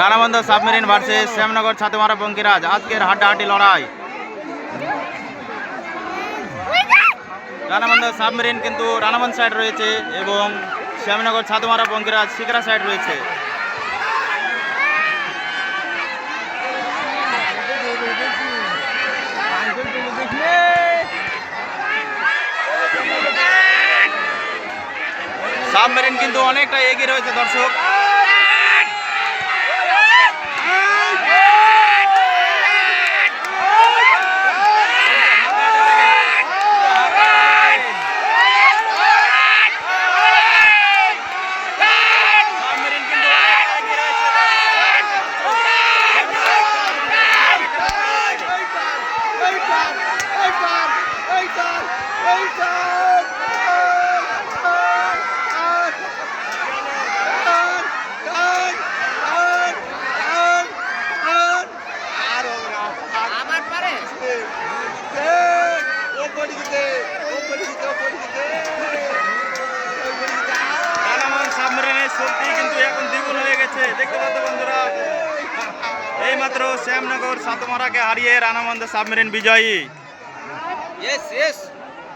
Ranabandh submarine versus Shyamnagar Chhatumara Bankiraj. আজকের হাড্ডাহাড্ডি লড়াই। রানাবন্ধ সাবমেরিন কিন্তু রানাবন্ধ সাইড রয়েছে এবং শ্যামনগর ছাতুমারা বঙ্কিরাজ শিকরা সাইড রয়েছে। সাবমেরিন কিন্তু অনেকটা এগিয়ে রয়েছে দর্শক। সাবমেরিনের শক্তি কিন্তু এখন দ্বিগুণ হয়ে গেছে। দেখতে পাচ্ছ বন্ধুরা, এইমাত্র শ্যামনগর সাতমারাকে হারিয়ে রানামন্দ সাবমেরিন বিজয়ী।